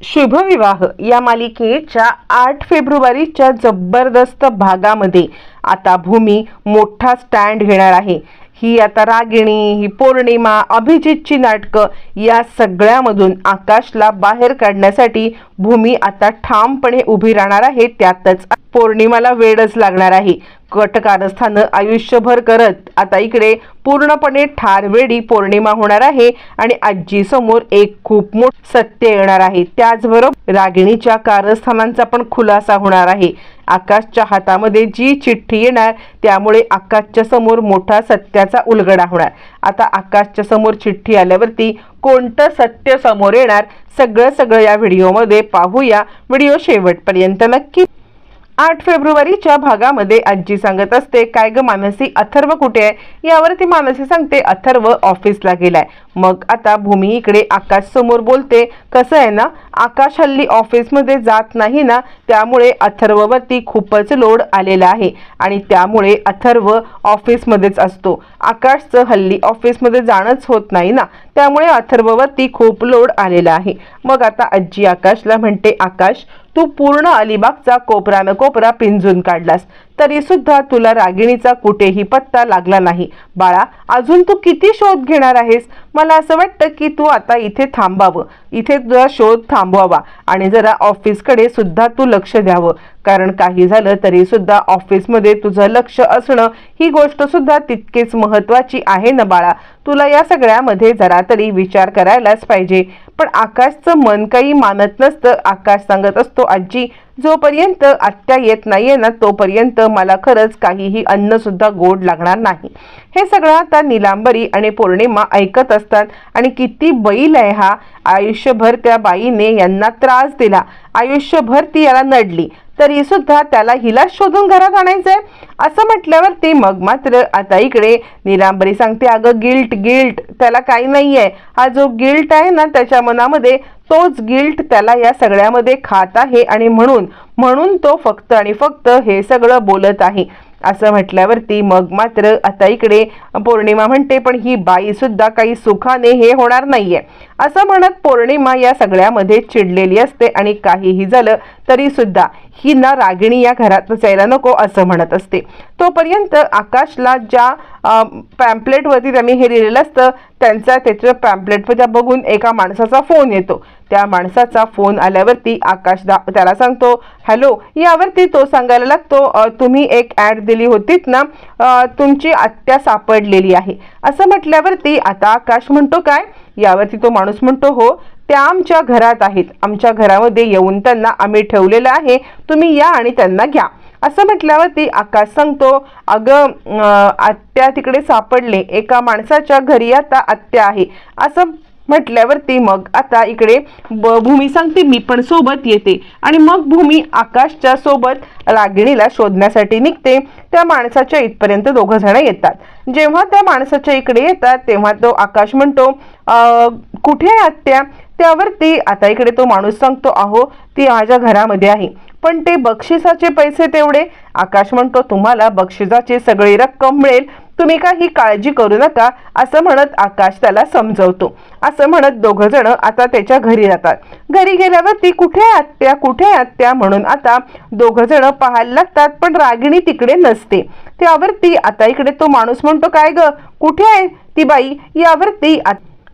शुभविवाह या मालिकेच्या आठ फेब्रुवारीच्या जबरदस्त भागामध्ये आता भूमी मोठा स्टँड घेणार आहे. ही आता रागिणी ही पौर्णिमा अभिजितची नाटकं या सगळ्यामधून आकाशला बाहेर काढण्यासाठी भूमी आता ठामपणे उभी राहणार आहे. त्यातच पौर्णिमाला वेळच लागणार आहे. कटकारस्थानं आयुष्यभर करत. आता इकडे पूर्णपणे ठारवेडी पौर्णिमा होणार आहे आणि आजी समोर एक खूप मोठ सत्य येणार आहे. त्याचबरोबर रागिणीच्या कारस्थानांचा पण खुलासा होणार आहे. आकाशच्या हातामध्ये जी चिठ्ठी येणार त्यामुळे आकाशच्या समोर मोठा सत्याचा उलगडा होणार. आता आकाशच्या समोर चिठ्ठी आल्यावरती कोणतं सत्य समोर येणार सगळं सगळं या व्हिडिओमध्ये पाहूया. व्हिडिओ शेवटपर्यंत नक्की आठ फेब्रुवारीच्या भागामध्ये आजी सांगत असते काय ग मानसी अथर्व कुठे आहे? यावर ती मानसी सांगते अथर्व ऑफिसला गेलाय. मग आता भूमी इकडे आकाश समोर बोलते कसं आहे ना आकाश हल्ली ऑफिसमध्ये जात नाही ना त्यामुळे अथर्ववरती खूपच लोड आलेला आहे आणि त्यामुळे अथर्व ऑफिसमध्येच असतो. आकाशचं हल्ली ऑफिसमध्ये जाणंच होत नाही ना त्यामुळे अथर्ववरती खूप लोड आलेला आहे. मग आता आजी आकाशला म्हणते आकाश तू पूर्ण अलिबागचा कोपरा न कोपरा पिंजून काढलास. तरी सुद्धा तुला रागिणीचा कुठेही पत्ता लागला नाही. बाळा अजून तू किती शोध घेणार आहेस? मला असं वाटतं की तू आता इथे थांबावं. इथे तुझा शोध थांबवावा आणि जरा ऑफिसकडे सुद्धा तू लक्ष द्यावं. कारण काही झालं तरी सुद्धा ऑफिसमध्ये तुझं लक्ष असणं ही गोष्ट सुद्धा तितकीच महत्वाची आहे ना बाळा. तुला या सगळ्यामध्ये जरा तरी विचार करायलाच पाहिजे. पण आकाशचं मन काही मानत नसतं. आकाश सांगत असतो आजी जोपर्यंत आत्या येत नाहीये ना तोपर्यंत मला खरंच काहीही अन्न सुद्धा गोड लागणार नाही. हे सगळं आता निलांबरी आणि पौर्णिमा ऐकत असतात आणि किती बैल आहे हा. आयुष्यभर त्या बाईने यांना त्रास दिला. आयुष्यभर ती याला नडली. तरी सुद्धा त्याला हिलाच शोधून घरात आणायचंय. असं म्हटल्यावरती मग मात्र आता इकडे निलांबरी सांगते अगं गिल्ट गिल्ट त्याला काही नाहीये. हा जो गिल्ट आहे ना त्याच्या मनामध्ये तोच गिल्ट त्याला या सगळ्यामध्ये खात आहे आणि म्हणून म्हणून तो फक्त आणि फक्त हे सगळं बोलत आहे. असं म्हटल्यावरती मग मात्र आता इकडे पौर्णिमा म्हणते पण ही बाई सुद्धा काही सुखाने हे होणार नाहीये. असं म्हणत पौर्णिमा या सगळ्यामध्ये चिडलेली असते आणि काहीही झालं तरी सुद्धा ही ना रागिणी या घरात जायला नको असं म्हणत असते. तोपर्यंत आकाशला ज्या पॅम्पलेटवरती त्यांनी हे लिहिलेलं असतं त्यांचा त्याच्या पॅम्पलेटवर बघून एका माणसाचा फोन येतो. त्या माणसाचा फोन आल्यावरती आकाश दा त्याला सांगतो हॅलो यावरती तो सांगायला लागतो तुम्ही एक ॲड दिली होतीत ना तुमची आत्या सापडलेली आहे. असं म्हटल्यावरती आता आकाश म्हणतो काय? यावरती तो माणूस म्हणतो हो. त्या आमच्या घरात आहेत. आमच्या घरामध्ये येऊन त्यांना आम्ही ठेवलेलं आहे. तुम्ही या आणि त्यांना घ्या. असं म्हटल्यावरती आकाश सांगतो अगं आत्या तिकडे सापडले. एका माणसाच्या घरी आता आत्या आहे. असं म्हटल्यावरती मग आता इकडे ब- भूमी सांगते मी पण सोबत येते. आणि मग भूमी आकाशच्या सोबत रागिणीला शोधण्यासाठी निघते. त्या माणसाच्या इथपर्यंत दोघं जण येतात. जेव्हा त्या माणसाच्या इकडे येतात तेव्हा तो आकाश म्हणतो कुठे आहे त्यावर ती आता इकडे तो माणूस सांगतो अहो ती माझ्या घरामध्ये आहे. पण ते बक्षिसाचे पैसे तेवढे. आकाश म्हणतो तुम्हाला बक्षिसाची सगळी रक्कम मिळेल. तुम्ही काही काळजी करू नका. असं म्हणत आकाश त्याला समजवतो. असं म्हणत दोघं जण आता त्याच्या घरी जातात घरी गेल्यावर ती कुठे आत्या कुठे आत्या म्हणून आता दोघं जण पाहायला लागतात पण रागिणी तिकडे नसते. त्यावर ती आता इकडे तो माणूस म्हणतो काय ग? कुठे आहे ती बाई? यावरती आ-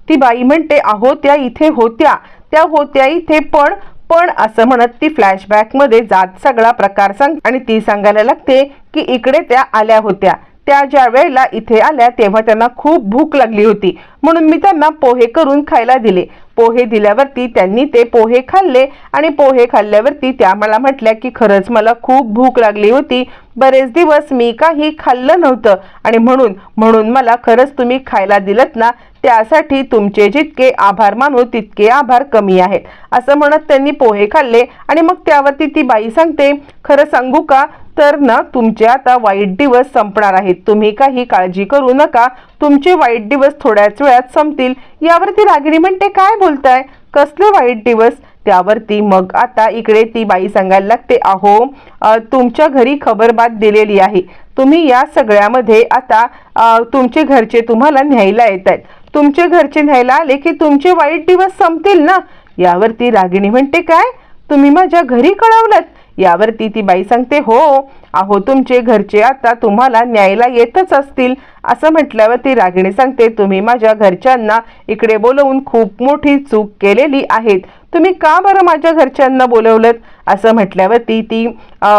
ती बाई म्हणते अहो त्या इथे होत्या त्या होत्या इथे पण पण असं म्हणत ती फ्लॅशबॅकमध्ये जात सगळा प्रकार सांग आणि ती सांगायला लागते की इकडे त्या आल्या होत्या. त्या ज्या वेळेला इथे आल्या तेव्हा त्यांना खूप भूक लागली होती. म्हणून मी त्यांना पोहे करून खायला दिले. पोहे दिल्यावरती त्यांनी ते पोहे खाल्ले आणि पोहे खाल्ल्यावरती त्या मला म्हटल्या की खरंच मला खूप भूक लागली होती बरेच दिवस मी काही खाल्लं नव्हतं. आणि म्हणून म्हणून मला खरंच तुम्ही खायला दिलत ना त्यासाठी तुमचे जितके आभार मानू तितके आभार कमी आहेत. असं म्हणत त्यांनी पोहे खाल्ले आणि मग त्यावरती ती बाई सांगते खरं सांगू का? तर ना तुमचे आता वाईट दिवस संपणार आहेत. तुम्ही काही काळजी करू नका. तुमचे वाईट दिवस थोड्याच वेळात संपतील. यावरती रागिणी म्हणते काय बोलताय? कसले वाईट दिवस? त्यावरती. मग आता इकडे ती बाई सांगायला लागते अहो तुमच्या घरी खबरबात दिलेली आहे. तुम्ही या सगळ्यामध्ये आता तुमचे घरचे तुम्हाला न्यायला येत आहेत. तुमचे घरचे न्यायला आले की तुमचे वाईट दिवस संपतील ना? यावरती रागिणी म्हणते काय? तुम्ही माझ्या घरी कळवलं यावरती ती बाई सांगते हो अहो तुमचे घरचे आता तुम्हाला न्यायला येतच असतील. असं म्हटल्यावर ती रागिणी सांगते तुम्ही माझ्या घरच्यांना इकडे बोलवून खूप मोठी चूक केलेली आहेत. तुम्ही का बरं माझ्या घरच्यांना बोलवलं असं म्हटल्यावरती ती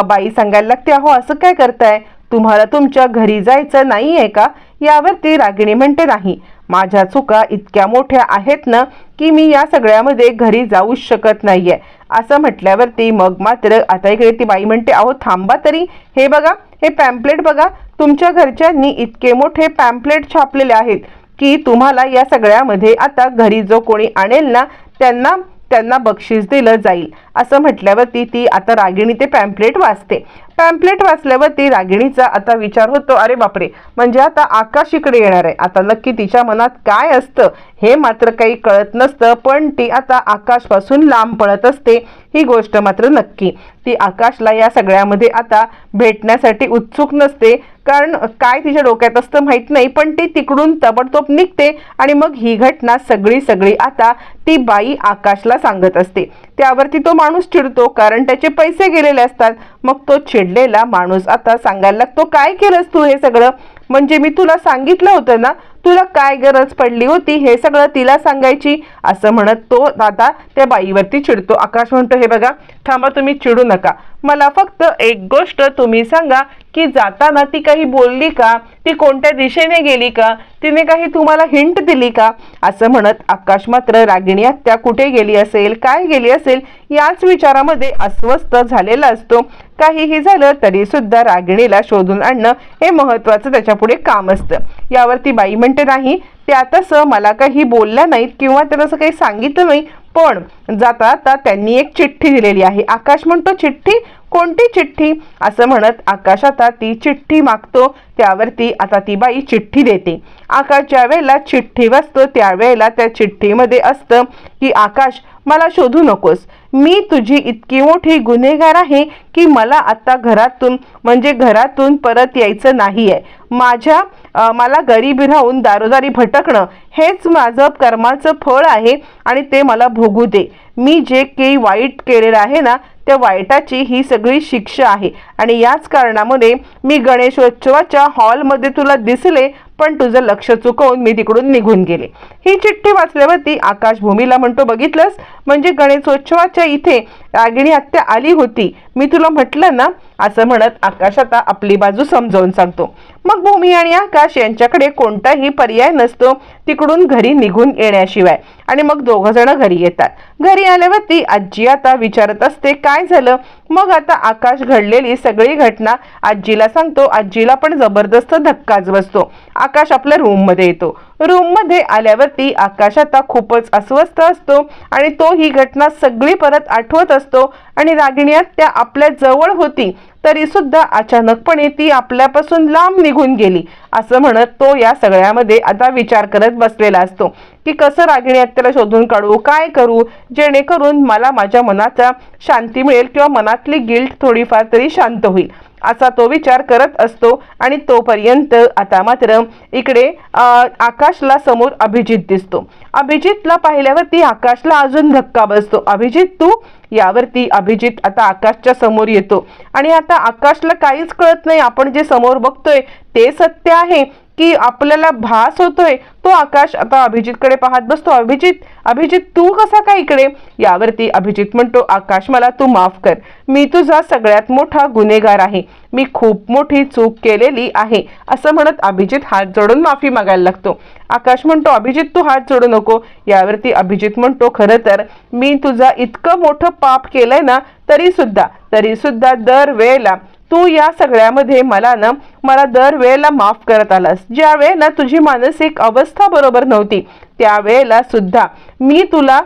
बाई सांगायला लागते अहो असं काय करताय? तुम्हाला तुमच्या घरी जायचं नाही आहे का यावरती रागिणी म्हणते नाही. माझ्या चुका इतक्या मोठ्या आहेत ना की मी या सगळ्यामध्ये घरी जाऊच शकत नाही आहे असं म्हटल्यावरती मग मात्र आता इकडे ती बाई म्हणते अहो थांबा तरी. हे बघा हे पॅम्पलेट बघा. तुमच्या घरच्यांनी इतके मोठे पॅम्पलेट छापलेले आहेत की तुम्हाला या सगळ्यामध्ये आता घरी जो कोणी आणेल ना त्यांना त्यांना बक्षीस दिलं जाईल. असं म्हटल्यावरती ती आता रागिणी ते पॅम्पलेट वाचते. पॅम्पलेट वाचल्यावरती रागिणीचा आता विचार होतो अरे बापरे! म्हणजे आता आकाश इकडे येणार आहे. आता नक्की तिच्या मनात काय असतं हे मात्र काही कळत नसतं पण ती आता आकाशपासून लांब पळत असते. ही गोष्ट मात्र नक्की. ती आकाशला या सगळ्यामध्ये आता भेटण्यासाठी उत्सुक नसते. कारण काय तिच्या डोक्यात असतं माहीत नाही पण ती तिकडून तबडतोब निघते आणि मग ही घटना सगळी सगळी आता ती बाई आकाशला सांगत असते. त्यावरती तो माणूस चिडतो कारण त्याचे पैसे गेलेले असतात. मग तो चिडलेला माणूस आता सांगायला लागतो काय केलंस तू हे सगळं? म्हणजे मी तुला सांगितलं होतं ना तुला काय गरज पडली होती हे सगळं तिला सांगायची? असं म्हणत तो आता त्या बाईवरती चिडतो. आकाश म्हणतो हे बघा थांबा तुम्ही चिडू नका. मला फक्त एक गोष्ट तुम्ही सांगा की जाताना ती काही बोलली का? ती कोणत्या दिशेने गेली का? तिने काही तुम्हाला हिंट दिली का? असं म्हणत आकाश मात्र रागिणी आत्या कुठे गेली असेल काय गेली असेल याच विचारामध्ये अस्वस्थ झालेला असतो. काहीही झालं तरी सुद्धा रागिणीला शोधून आणणं हे महत्वाचं त्याच्यापुढे काम असतं. यावरती बाई म्हणते नाही त्या तसं मला काही बोलल्या नाहीत किंवा त्याला असं काही सांगितलं नाही पण जाता आता त्यांनी एक चिठ्ठी दिलेली आहे. आकाश म्हणतो चिठ्ठी? कोणती चिठ्ठी? असं म्हणत आकाश आता ती चिठ्ठी मागतो. त्यावरती आता ती बाई चिठ्ठी देते. आकाश ज्या वेळेला चिठ्ठी वाचतो त्यावेळेला त्या चिठ्ठीमध्ये असतं की आकाश मला शोधू नकोस. मी तुझी इतकी मोठी गुन्हेगार आहे की मला आता घरातून म्हणजे घरातून परत यायचं नाही आहे माझ्या मला गरिबी राहून दारोदारी भटकणं हेच माझं कर्माचं फळ आहे आणि ते मला भोगू दे. मी जे काही वाईट केलेलं आहे ना त्या वाईटाची ही सगळी शिक्षा आहे. आणि याच कारणामुळे मी गणेशोत्सवाच्या हॉलमध्ये तुला दिसले पण तुझं लक्ष चुकवून मी तिकडून निघून गेले. ही चिठ्ठी वाचल्यावरती आकाश भूमीला म्हणतो बघितलंस? म्हणजे गणेशोत्सवाच्या इथे रागिणी आत्या आली होती. मी तुला म्हटलं ना असं म्हणत आकाश आता आपली बाजू समजावून सांगतो. मग भूमी आणि आकाश यांच्याकडे कोणताही पर्याय नसतो तिकडून घरी निघून येण्याशिवाय. आणि मग दोघं जण घरी येतात. घरी आल्यावरती आजी आता विचारत असते काय झालं? मग आता आकाश घडलेली सगळी घटना आजीला सांगतो. आजीला पण जबरदस्त धक्काच बसतो. आकाश आपल्या रूममध्ये येतो. रूममध्ये आल्यावरती आकाश आता खूपच अस्वस्थ असतो आणि तो ही घटना सगळी परत आठवत असतो. आणि रागिणी त्या आपल्या जवळ होती तरी सुद्धा अचानकपणे ती आपल्यापासून लांब निघून गेली. असं म्हणत तो या सगळ्यामध्ये आता विचार करत बसलेला असतो की कसं रागिणी आत्याला शोधून काढू काय करू जेणेकरून मला माझ्या मनाचा शांती मिळेल किंवा मनातली गिल्ट थोडीफार तरी शांत होईल. असा तो विचार करत असतो. आणि तोपर्यंत आता मात्र इकडे आकाशला समोर अभिजित दिसतो. अभिजितला पाहिल्यावरती आकाशला अजून धक्का बसतो. अभिजित तू? यावरती अभिजित आता आकाशच्या समोर येतो. आणि आता आकाशला काहीच कळत नाही. आपण जे समोर बघतोय ते सत्य आहे. की आपल्याला भास होतोय तो आकाश आता अभिजितकडे पाहत बसतो. अभिजित अभिजित तू कसा काय इकडे? यावरती अभिजित म्हणतो आकाश मला तू माफ कर. मी तुझा सगळ्यात मोठा गुन्हेगार आहे. मी खूप मोठी चूक केलेली आहे. असं म्हणत अभिजित हात जोडून माफी मागायला लागतो. आकाश म्हणतो अभिजित तू हात जोडू नको. यावरती अभिजित म्हणतो खरं तर मी तुझा इतकं मोठं पाप केलंय ना तरी सुद्धा तरी सुद्धा दर वेळेला तू या सगळ्यामध्ये मला ना मला दर वेळेला माफ करत आलास. ज्या वेळेला तुझी मानसिक अवस्था बरोबर नव्हती त्यावेळेला सुद्धा मी तुला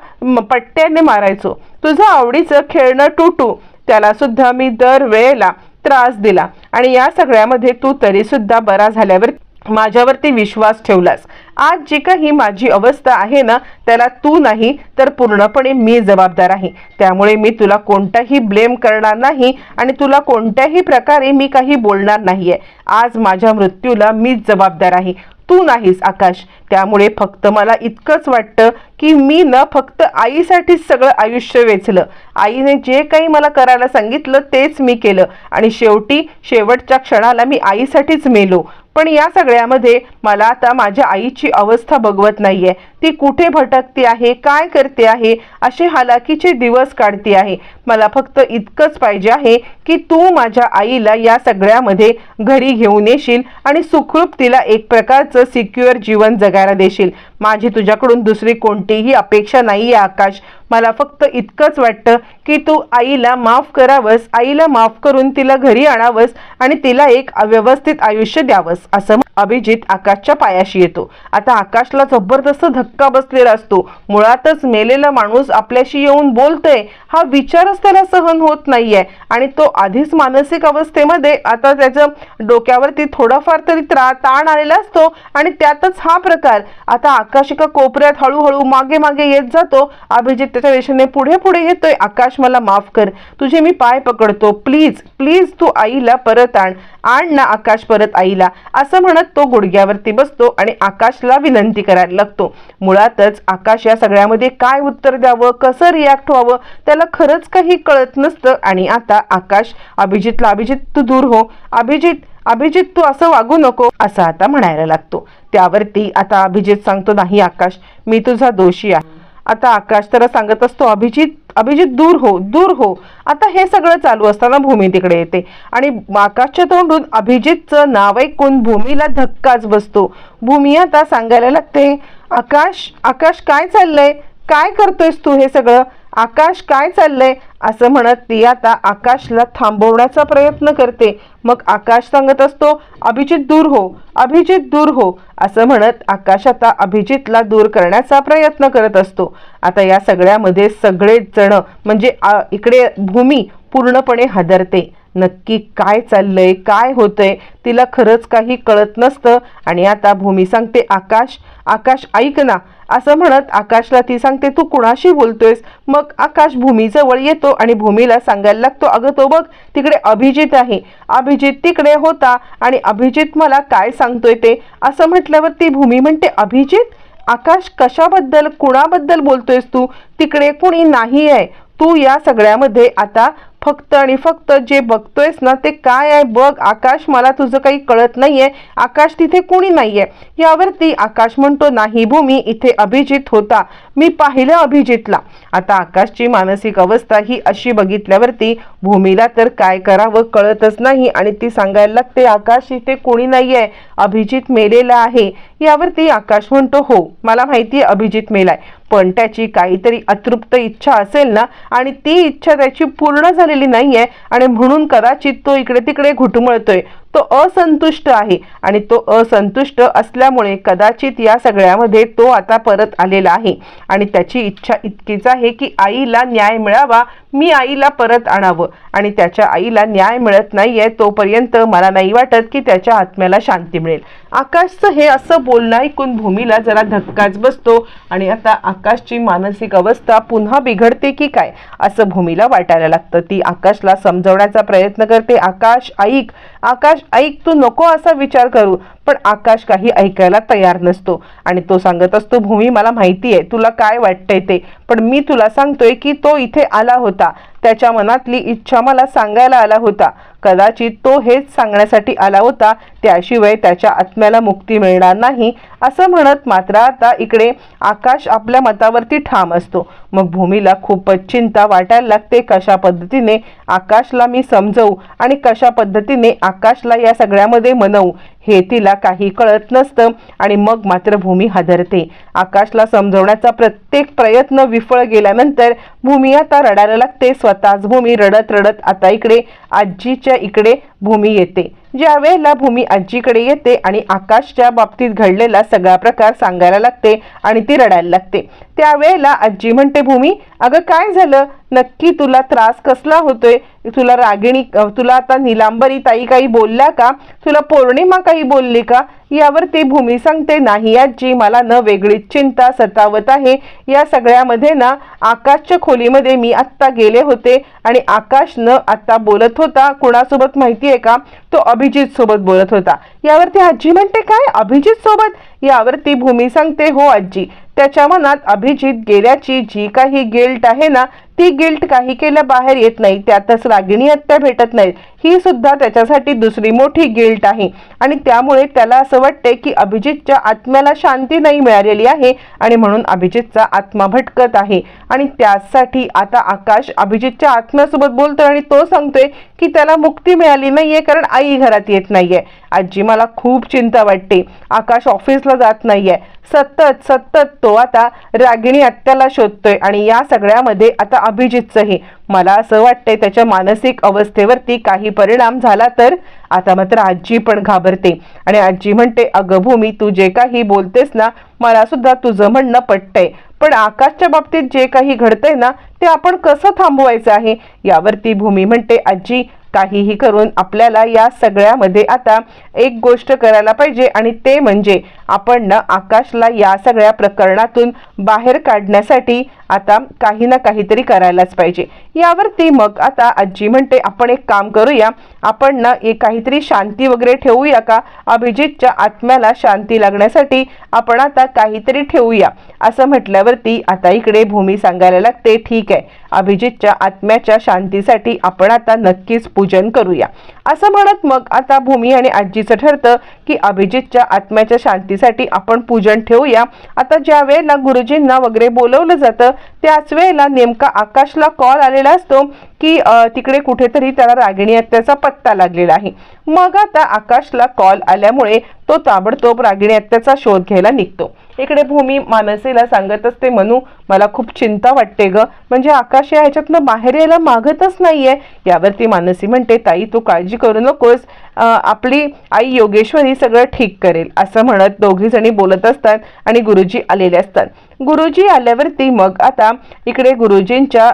पट्ट्याने मारायचो. तुझं आवडीचं खेळणं टुटू त्याला सुद्धा मी दर वेळेला त्रास दिला. आणि या सगळ्यामध्ये तू तरी सुद्धा बरा झाल्यावर माझ्यावरती विश्वास ठेवलास. आज जी काही माझी अवस्था आहे ना त्याला तू नाही तर पूर्णपणे मी जबाबदार आहे. त्यामुळे मी तुला कोणताही ब्लेम करणार नाही आणि तुला कोणत्याही प्रकारे मी काही बोलणार नाहीये. आज माझ्या मृत्यूला मीच जबाबदार आहे. तू नाहीस आकाश. त्यामुळे फक्त मला इतकंच वाटतं की मी न फक्त आईसाठीच सगळं आयुष्य वेचलं. आईने जे काही मला करायला सांगितलं तेच मी केलं. आणि शेवटी शेवटच्या क्षणाला मी आईसाठीच मेलो. पण या सगळ्यामध्ये मला आता माझ्या आईची अवस्था बघवत नाहीये. ती कुठे भटकते आहे काय करते आहे असे हालाकीचे दिवस काढते आहे. मला फक्त इतकंच पाहिजे आहे की तू माझ्या आईला या सगळ्यामध्ये घरी घेऊन येशील आणि सुखरूप तिला एक प्रकारचं सिक्युअर जीवन जगायला देशील. माझी तुझ्याकडून दुसरी कोणतीही अपेक्षा नाही आहे आकाश. मला फक्त इतकंच वाटतं की तू आईला माफ करावंस आईला माफ करून तिला घरी आणावंस आणि तिला एक व्यवस्थित आयुष्य द्यावंस असं अभिजित आकाशच्या पायाशी येतो. आता आकाशला जबरदस्त धक्का धक्का बसलेला असतो. मुळातच मेलेला माणूस आपल्याशी येऊन बोलतोय हा विचारच त्याला सहन होत नाहीये. आणि तो आधीच मानसिक अवस्थेमध्ये आता त्याचं डोक्यावरती थोडाफार तरी त्रा ताण आलेला असतो आणि त्यातच हा प्रकार. आता आकाश एका कोपऱ्यात हळूहळू मागे मागे येत जातो. अभिजित त्याच्या दिशेने पुढे पुढे येतोय. आकाश मला माफ कर. तुझे मी पाय पकडतो. प्लीज प्लीज तू आईला परत आण. आण ना आकाश परत आईला. असं म्हणत तो गुडघ्यावरती बसतो आणि आकाशला विनंती करायला लागतो. मुळातच आकाश या सगळ्यामध्ये काय उत्तर द्यावं कसं रिॲक्ट व्हावं त्याला खरंच काही कळत नसतं. आणि आता आकाश अभिजितला अभिजित तू दूर हो. अभिजित अभिजित तू असं वागू नको असं आता म्हणायला लागतो. त्यावरती आता अभिजित सांगतो नाही आकाश मी तुझा दोषी आहे. आता आकाश त्याला सांगत असतो अभिजित अभिजित दूर हो दूर हो. आता हे सगळं चालू असताना भूमी तिकडे येते. आणि आकाशच्या तोंडून अभिजितचं नाव ऐकून भूमीला धक्काच बसतो. भूमी आता सांगायला लागते आकाश आकाश काय चाललंय? काय करतोयस तू हे सगळं? आकाश काय चाललंय असं म्हणत ती आता आकाशला थांबवण्याचा प्रयत्न करते. मग आकाश सांगत असतो अभिजित दूर हो अभिजित दूर हो असं म्हणत आकाश आता अभिजितला दूर करण्याचा प्रयत्न करत असतो. आता या सगळ्यामध्ये सगळेच जण म्हणजे आ- इकडे भूमी पूर्णपणे हादरते. नक्की काय चाललंय काय होतंय तिला खरंच काही कळत नसतं. आणि आता भूमी सांगते आकाश आकाश ऐक ना. असं म्हणत आकाशला ती सांगते तू कुणाशी बोलतोयस? मग आकाश भूमीजवळ येतो आणि भूमीला सांगायला लागतो अगं तो बघ तिकडे अभिजित आहे. अभिजित तिकडे होता आणि अभिजित मला काय सांगतोय ते? असं म्हटल्यावर ती भूमी म्हणते अभिजित आकाश कशाबद्दल कुणाबद्दल बोलतोयस तू? तिकडे कुणी नाही आहे. तू या सगळ्यामध्ये आता फक्त आणि फक्त जे बघतोयस ना ते काय आहे बघ आकाश मला तुझं काही कळत नाहीये. आकाश तिथे कोणी नाहीये. यावरती आकाश म्हणतो नाही भूमी इथे अभिजित होता. मी पाहिलं अभिजितला. आता आकाशची मानसिक अवस्था ही अशी बघितल्यावरती भूमीला तर काय करावं कळतच नाही आणि ती सांगायला लागते आकाश इथे कोणी नाहीये. अभिजित मेलेला आहे. यावरती आकाश म्हणतो हो मला माहिती आहे अभिजित मेलाय. पण त्याची काहीतरी अतृप्त इच्छा असेल ना आणि ती इच्छा त्याची पूर्ण झालेली नाही आहे आणि म्हणून कदाचित तो इकडे तिकडे घुटमळतोय. तो असंतुष्ट आहे. आणि तो असंतुष्ट असल्यामुळे कदाचित या सगळ्यामध्ये तो आता परत आलेला आहे. आणि त्याची इच्छा इतकीच आहे की आईला न्याय मिळावा मी आईला परत आणावं. आणि त्याच्या आईला न्याय मिळत नाहीये तोपर्यंत मला नाही वाटत की त्याच्या आत्म्याला शांती मिळेल. आकाशचं हे असं बोलणं ऐकून भूमीला जरा धक्काच बसतो. आणि आता आकाशची मानसिक अवस्था पुन्हा बिघडते की काय? असं भूमीला वाटायला लागतं. ती आकाशला समजवण्याचा प्रयत्न करते. आकाश ऐक. आकाश ऐक तू नको असा विचार करू. पण आकाश काही ऐकायला तयार नसतो. आणि तो सांगत असतो भूमी मला माहिती आहे तुला काय वाटतंय ते? पण मी तुला सांगतोय की तो इथे आला होता. त्याच्या मनातली इच्छा मला सांगायला आला होता. कदाचित तो हेच सांगण्यासाठी आला होता. त्याशिवाय त्याच्या आत्म्याला मुक्ती मिळणार नाही. असं म्हणत मात्र आता इकडे आकाश आपल्या मतावरती ठाम असतो. मग भूमीला खूपच चिंता वाटायला लागते. कशा पद्धतीने आकाशला मी समजवू आणि कशा पद्धतीने आकाशला या सगळ्यामध्ये मनवू? हे तिला काही कळत नसतं आणि मग मात्र भूमी हादरते. आकाशला समजवण्याचा प्रत्येक प्रयत्न विफळ गेल्यानंतर भूमी आता रडायला लागते. स्वतःच भूमी रडत रडत आता इकडे आजीच्या इकडे भूमी येते. ज्या वेळेला भूमी आजीकडे येते आणि आकाशच्या बाबतीत घडलेला सगळा प्रकार सांगायला लागते आणि ती रडायला लागते. त्यावेळेला आजी म्हणते भूमी अगं काय झालं? नक्की तुला त्रास कसला होतोय? तुला रागिणी तुला आता निलांबरी ताई काही बोलल्या का? तुला पौर्णिमा काही बोलली का? यावरती भूमी सांगते नाही आजी मला न वेगळीच चिंता सतावत आहे. या सगळ्यामध्ये ना आकाशच्या खोलीमध्ये मी आत्ता गेले होते आणि आकाश न आत्ता बोलत होता. कुणासोबत माहिती आहे का? तो अभिजित सोबत बोलत होता. यावरती आजी म्हणते काय? अभिजित सोबत यावरती भूमी सांगते हो आजी त्याच्या मनात अभिजित गेल्याची जी काही गिल्ट आहे ना ती गिल्ट काही केल्या बाहेर येत नाही. त्यातच रागिणी हत्या भेटत नाहीत ही सुद्धा त्याच्यासाठी दुसरी मोठी गिल्ट आहे. आणि त्यामुळे त्याला असं वाटते की अभिजितच्या आत्म्याला शांती नाही मिळालेली आहे आणि म्हणून अभिजितचा आत्मा भटकत आहे. आणि त्यासाठी आता आकाश अभिजितच्या आत्म्यासोबत बोलतोय आणि तो सांगतोय की त्याला मुक्ती मिळाली नाहीये कारण आई घरात येत नाहीये. आजी मला खूप चिंता वाटते. आकाश ऑफिसला जात नाहीये. सतत सतत तो आता रागिणी आत्याला शोधतोय आणि या सगळ्यामध्ये आता अभिजितचंही. मला असं वाटतंय त्याच्या मानसिक अवस्थेवरती काही परिणाम झाला तर आता मात्र आजी पण घाबरते. आणि आजी म्हणते अगं भूमी तू जे काही बोलतेस ना मला सुद्धा तुझं म्हणणं पटतंय. पण आकाशच्या बाबतीत जे काही घडतंय ना ते आपण कसं थांबवायचं आहे? यावरती भूमी म्हणते आजी काहीही करून आपल्याला या सगळ्यामध्ये आता एक गोष्ट करायला पाहिजे आणि ते म्हणजे आपण ना आकाशला या सगळ्या प्रकरणातून बाहेर काढण्यासाठी आता काही ना काहीतरी करायलाच पाहिजे. यावरती मग आता आजी म्हणते आपण एक काम करूया. आपण ना एक काहीतरी शांती वगैरे ठेवूया का? अभिजितच्या आत्म्याला शांती लागण्यासाठी आपण आता काहीतरी ठेवूया. असं म्हटल्यावरती आता इकडे भूमी सांगायला लागते ठीक आहे. अभिजितच्या आत्म्याच्या शांतीसाठी आपण आता नक्कीच पूजन करूया. असं म्हणत मग आता भूमी आणि आजीचं ठरतं की अभिजितच्या आत्म्याच्या शांतीसाठी आपण पूजन ठेवूया. आता ज्या वेळेला गुरुजींना वगैरे बोलवलं जातं त्याच वेळेला नेमका आकाशला कॉल आलेला असतो की तिकडे कुठेतरी त्याला रागिणी हत्याचा पत्ता लागलेला आहे. मग आता आकाशला कॉल आल्यामुळे तो ताबडतोब रागिणी हत्याचा शोध घ्यायला निघतो. इकडे भूमी मानसीला सांगत असते म्हणू मला खूप चिंता वाटते ग. म्हणजे आकाश या ह्याच्यातनं बाहेर यायला मागतच नाहीये. यावरती मानसी म्हणते ताई तू काळजी करू नकोस. आपली आई योगेश्वरी सगळं ठीक करेल असं म्हणत दोघी जणी बोलत असतात आणि गुरुजी आलेले असतात. गुरुजी आल्यावरती मग आता इकडे गुरुजींच्या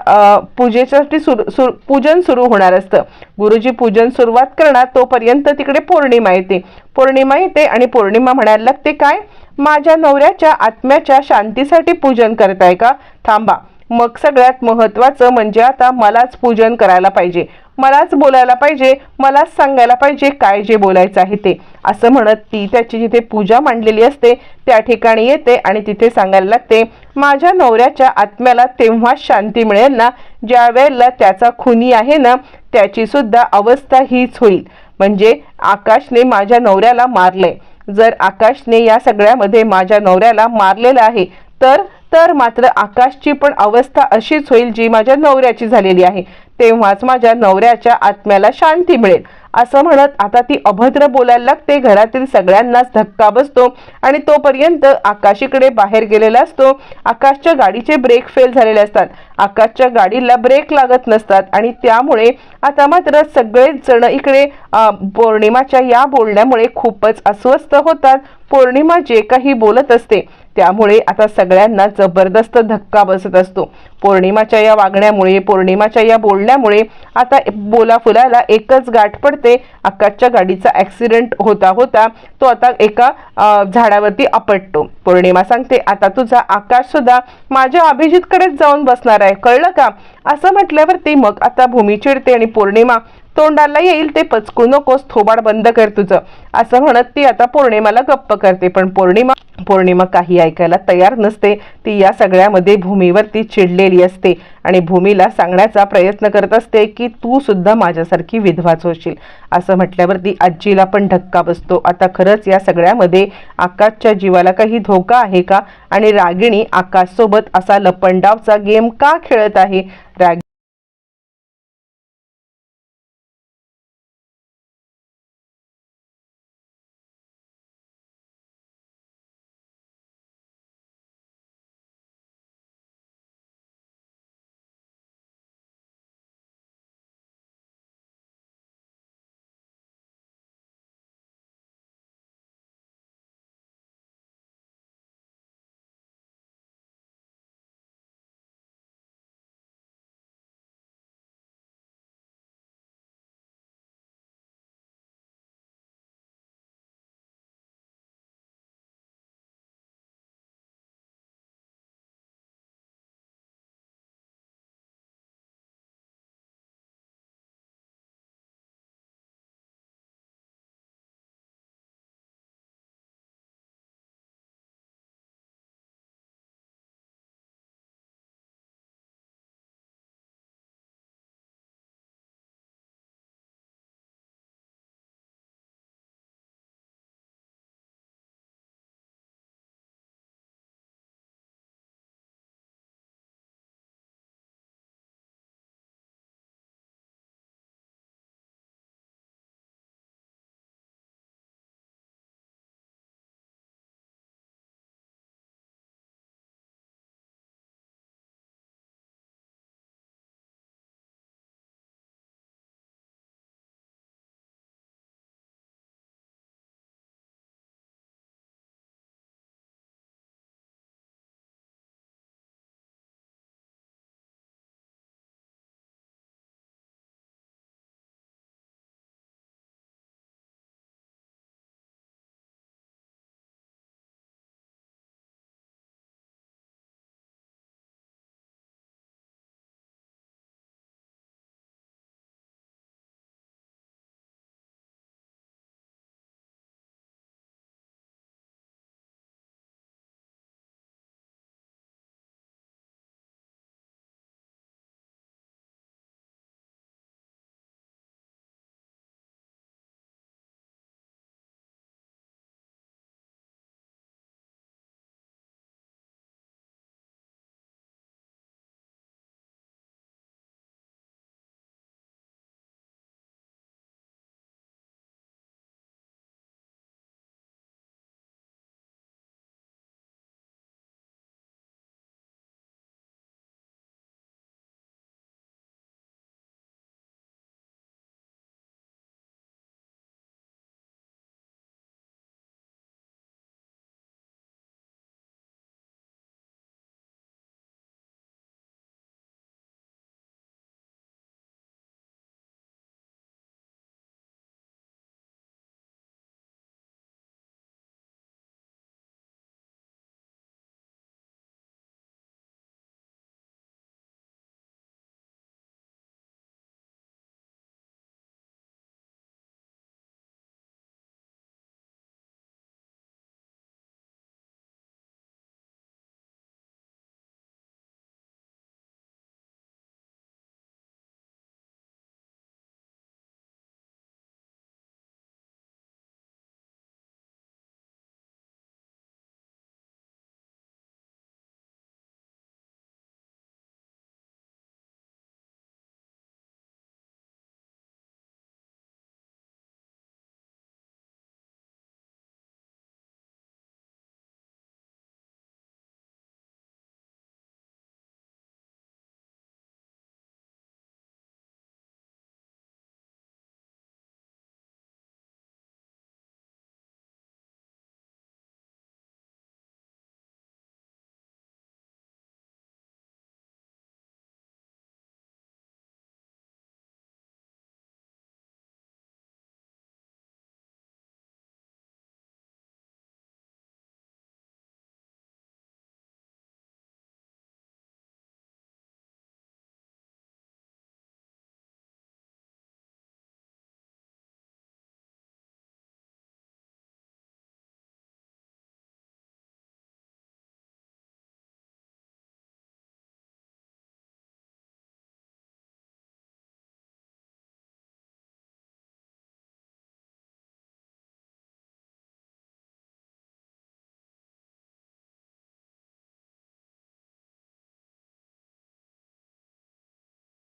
पूजेसाठी सुरू सुर पूजन सुरू होणार असतं. गुरुजी पूजन सुरुवात करणार तोपर्यंत तिकडे पौर्णिमा येते. पौर्णिमा येते आणि पौर्णिमा म्हणायला लागते काय? माझ्या नवऱ्याच्या आत्म्याच्या शांतीसाठी पूजन करताय का? थांबा. मग सगळ्यात महत्वाचं म्हणजे आता मलाच पूजन करायला पाहिजे. मलाच बोलायला पाहिजे मलाच सांगायला पाहिजे काय जे बोलायचं आहे ते. असं म्हणत ती त्याची जिथे पूजा मांडलेली असते त्या ठिकाणी येते आणि तिथे सांगायला लागते माझ्या नवऱ्याच्या आत्म्याला तेव्हा शांती मिळेल ना ज्या वेळेला त्याचा खुनी आहे ना त्याची सुद्धा अवस्था हीच होईल. म्हणजे आकाशने माझ्या नवऱ्याला मारलंय. जर आकाशने या सगळ्यामध्ये माझ्या नवऱ्याला मारलेलं आहे तर तर मात्र आकाशची पण अवस्था अशीच होईल जी माझ्या नवऱ्याची झालेली आहे. तेव्हाच माझ्या नवऱ्याच्या आत्म्याला शांती मिळेल. असं म्हणत आता ती अभद्र बोलायला लागते. घरातील सगळ्यांनाच धक्का बसतो आणि तोपर्यंत आकाशीकडे बाहेर गेलेला असतो. आकाशच्या गाडीचे ब्रेक फेल झालेले असतात. आकाशच्या गाडीला ब्रेक लागत नसतात आणि त्यामुळे आता मात्र सगळेच जण इकडे पौर्णिमाच्या या बोलण्यामुळे खूपच अस्वस्थ होतात. पौर्णिमा जे काही बोलत असते. त्यामुळे आता सगळ्यांना जबरदस्त धक्का बसत असतो. पौर्णिमाच्या या वागण्यामुळे पौर्णिमाच्या या बोलण्यामुळे आता बोला फुलायला एकच गाठ पडते. आकाशच्या गाडीचा ॲक्सिडेंट होता होता तो आता एका झाडावरती आपटतो. पौर्णिमा सांगते आता तुझा आकाश सुद्धा माझ्या अभिजितकडेच जाऊन बसणार आहे. कळलं का? असं म्हटल्यावरती मग आता भूमी चिडते आणि पौर्णिमा तोंडाला येईल ते पचकू नकोस थोबाड बंद कर तुझं. असं म्हणत ती आता पौर्णिमाला गप्प करते पण पौर्णिमा पौर्णिमा काही ऐकायला तयार नसते. ती या सगळ्यामध्ये भूमीवरती चिडलेली असते आणि भूमीला सांगण्याचा प्रयत्न करत असते की तू सुद्धा माझ्यासारखी विधवाच होशील. असं म्हटल्यावरती आजीला पण धक्का बसतो. आता खरंच या सगळ्यामध्ये आकाशच्या जीवाला काही धोका आहे का? आणि रागिणी आकाशसोबत असा लपंडावचा गेम का खेळत आहे? राग